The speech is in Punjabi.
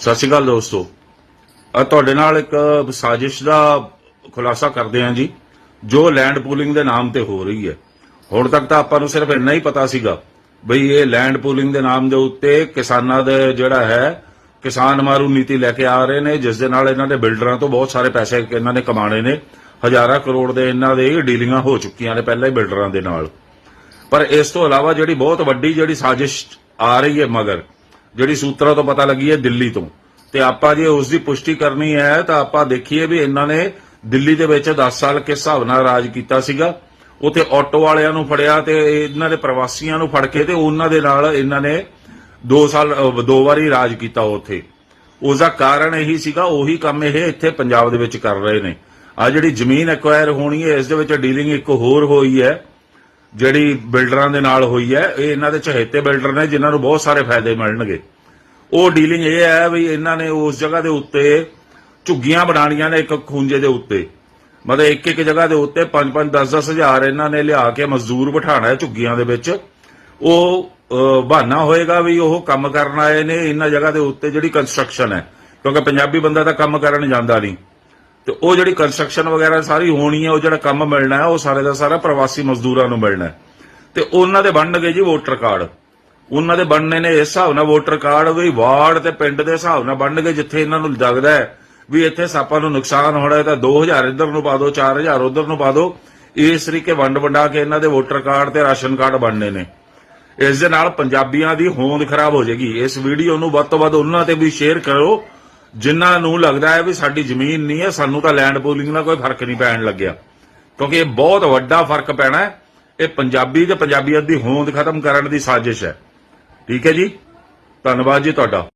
ਸਤਿ ਸ਼੍ਰੀ ਅਕਾਲ ਦੋਸਤੋ। ਅੱਜ ਤੁਹਾਡੇ ਨਾਲ ਇੱਕ ਸਾਜ਼ਿਸ਼ ਦਾ ਖੁਲਾਸਾ ਕਰਦੇ ਹਾਂ ਜੀ, ਜੋ ਲੈਂਡ ਪੂਲਿੰਗ ਦੇ ਨਾਮ ਤੇ ਹੋ ਰਹੀ ਹੈ। ਹੁਣ ਤੱਕ ਤਾਂ ਆਪਾਂ ਨੂੰ ਸਿਰਫ ਇੰਨਾ ਹੀ ਪਤਾ ਸੀਗਾ ਬਈ ਇਹ ਲੈਂਡ ਪੂਲਿੰਗ ਦੇ ਨਾਮ ਦੇ ਉੱਤੇ ਕਿਸਾਨਾਂ ਦੇ ਜਿਹੜਾ ਹੈ, ਕਿਸਾਨ ਮਾਰੂ ਨੀਤੀ ਲੈ ਕੇ ਆ ਰਹੇ ਨੇ, ਜਿਸ ਦੇ ਨਾਲ ਇਹਨਾਂ ਦੇ ਬਿਲਡਰਾਂ ਤੋਂ ਬਹੁਤ ਸਾਰੇ ਪੈਸੇ ਇਹਨਾਂ ਨੇ ਕਮਾਣੇ ਨੇ। ਹਜ਼ਾਰਾਂ ਕਰੋੜ ਦੇ ਇਹਨਾਂ ਦੇ ਡੀਲਿੰਗਾਂ ਹੋ ਚੁੱਕੀਆਂ ਨੇ ਪਹਿਲਾਂ ਹੀ ਬਿਲਡਰਾਂ ਦੇ ਨਾਲ। ਪਰ ਇਸ ਤੋਂ ਇਲਾਵਾ ਜਿਹੜੀ ਬਹੁਤ ਵੱਡੀ ਜਿਹੜੀ ਸਾਜ਼ਿਸ਼ ਆ ਰਹੀ ਹੈ ਮਗਰ ਜਿਹੜੀ ਸੂਤਰਾਂ ਤੋਂ ਪਤਾ ਲੱਗੀ ਹੈ ਦਿੱਲੀ ਤੋਂ। ਤੇ ਆਪਾਂ ਜੇ ਉਸ ਦੀ ਪੁਸ਼ਟੀ ਕਰਨੀ ਹੈ, ਤਾਂ ਆਪਾਂ ਦੇਖੀਏ ਵੀ ਇਹਨਾਂ ਨੇ ਦਿੱਲੀ ਦੇ ਵਿੱਚ 10 ਸਾਲ ਕਿਸ ਹਿਸਾਬ ਨਾਲ ਰਾਜ ਕੀਤਾ ਸੀਗਾ। ਉਥੇ ਆਟੋ ਵਾਲਿਆਂ ਨੂੰ ਫੜਿਆ ਤੇ ਇਹਨਾਂ ਦੇ ਪ੍ਰਵਾਸੀਆਂ ਨੂੰ ਫੜ ਕੇ ਤੇ ਉਹਨਾਂ ਦੇ ਨਾਲ ਇਹਨਾਂ ਨੇ 2 ਸਾਲ ਦੋ ਵਾਰੀ ਰਾਜ ਕੀਤਾ ਉੱਥੇ। ਉਸ ਦਾ ਕਾਰਨ ਇਹੀ ਸੀਗਾ, ਉਹੀ ਕੰਮ ਇਹ ਇੱਥੇ ਪੰਜਾਬ ਦੇ ਵਿੱਚ ਕਰ ਰਹੇ ਨੇ। ਆ ਜਿਹੜੀ ਜ਼ਮੀਨ ਐਕਵਾਇਰ ਹੋਣੀ ਹੈ, ਇਸ ਦੇ ਵਿੱਚ ਡੀਲਿੰਗ ਇੱਕ ਹੋਰ ਹੋਈ ਹੈ। ਜਿਹੜੀ ਬਿਲਡਰਾਂ ਦੇ ਨਾਲ ਹੋਈ ਹੈ, ਇਹ ਇਹਨਾਂ ਦੇ ਚਹੇਤੇ ਬਿਲਡਰ ਨੇ, ਜਿਨ੍ਹਾਂ ਨੂੰ ਬਹੁਤ ਸਾਰੇ ਫਾਇਦੇ ਮਿਲਣਗੇ। ਉਹ ਡੀਲਿੰਗ ਇਹ ਹੈ ਵੀ ਇਹਨਾਂ ਨੇ ਉਸ ਜਗ੍ਹਾ ਦੇ ਉੱਤੇ ਝੁੱਗੀਆਂ ਬਣਾਉਣੀਆਂ ਨੇ ਇੱਕ ਖੂੰਜੇ ਦੇ ਉੱਤੇ। ਮਤਲਬ ਇੱਕ ਇੱਕ ਜਗ੍ਹਾ ਦੇ ਉੱਤੇ 5-5 10-10 ਹਜ਼ਾਰ ਇਹਨਾਂ ਨੇ ਲਿਆ ਕੇ ਮਜ਼ਦੂਰ ਬਿਠਾਣਾ ਹੈ ਝੁੱਗੀਆਂ ਦੇ ਵਿੱਚ। ਉਹ ਬਹਾਨਾ ਹੋਏਗਾ ਵੀ ਉਹ ਕੰਮ ਕਰਨ ਆਏ ਨੇ, ਇਹਨਾਂ ਜਗ੍ਹਾ ਦੇ ਉੱਤੇ ਜਿਹੜੀ ਕੰਸਟਰਕਸ਼ਨ ਹੈ। ਕਿਉਂਕਿ ਪੰਜਾਬੀ ਬੰਦਾ ਤਾਂ ਕੰਮ ਕਰਨ ਜਾਂਦਾ ਨਹੀਂ। ਤੇ ਉਹ ਜਿਹੜੀ ਕੰਸਟਰਕਸ਼ਨ ਵਗੈਰਾ ਸਾਰੀ ਹੋਣੀ ਹੈ, ਉਹ ਜਿਹੜਾ ਕੰਮ ਮਿਲਣਾ ਹੈ, ਉਹ ਸਾਰੇ ਦਾ ਸਾਰਾ ਪ੍ਰਵਾਸੀ ਮਜ਼ਦੂਰਾਂ ਨੂੰ ਮਿਲਣਾ ਹੈ। ਤੇ ਉਹਨਾਂ ਦੇ ਬਣਨਗੇ ਜੀ ਵੋਟਰ ਕਾਰਡ ਉਹਨਾਂ ਦੇ ਬਣਨੇ ਨੇ ਇਸ ਹਿਸਾਬ ਨਾਲ ਵੋਟਰ ਕਾਰਡ ਵੀ ਵਾਰਡ ਤੇ ਪਿੰਡ ਦੇ ਹਿਸਾਬ ਨਾਲ ਬਣਨਗੇ, ਜਿੱਥੇ ਇਹਨਾਂ ਨੂੰ ਲੱਗਦਾ ਹੈ ਵੀ ਇੱਥੇ ਸਾਪਾਂ ਨੂੰ ਨੁਕਸਾਨ ਹੋਣਾ ਹੈ ਤਾਂ 2000 ਇੱਧਰ ਨੂੰ ਪਾ ਦਿਓ 4000 ਉੱਧਰ ਨੂੰ ਪਾ ਦਿਓ ਇਸ ਤਰੀਕੇ ਵੰਡ ਵੰਡਾ ਕੇ ਇਹਨਾਂ ਦੇ ਵੋਟਰ ਕਾਰਡ ਤੇ ਰਾਸ਼ਨ ਕਾਰਡ ਬਣਨੇ ਨੇ। ਇਸ ਦੇ ਨਾਲ ਪੰਜਾਬੀਆਂ ਦੀ ਹੋਂਦ ਖਰਾਬ ਹੋ ਜਾਏਗੀ। ਇਸ ਵੀਡੀਓ ਨੂੰ ਵੱਧ ਤੋਂ ਵੱਧ ਉਹਨਾਂ ਤੇ ਵੀ ਸ਼ੇਅਰ ਕਰੋ। ਜਿਨ੍ਹਾਂ ਨੂੰ ਲੱਗਦਾ ਹੈ ਵੀ ਸਾਡੀ ਜ਼ਮੀਨ ਨਹੀਂ ਹੈ, ਸਾਨੂੰ ਤਾਂ ਲੈਂਡ ਪੂਲਿੰਗ ਨਾਲ ਕੋਈ ਫ਼ਰਕ ਨਹੀਂ ਪੈਣ ਲੱਗਿਆ। ਕਿਉਂਕਿ ਇਹ ਬਹੁਤ ਵੱਡਾ ਫ਼ਰਕ ਪੈਣਾ ਹੈ। ਇਹ ਪੰਜਾਬੀ ਤੇ ਪੰਜਾਬੀਅਤ ਦੀ ਹੋਂਦ ਖਤਮ ਕਰਨ ਦੀ ਸਾਜ਼ਿਸ਼ ਹੈ। ਠੀਕ ਹੈ ਜੀ? ਧੰਨਵਾਦ ਜੀ ਤੁਹਾਡਾ।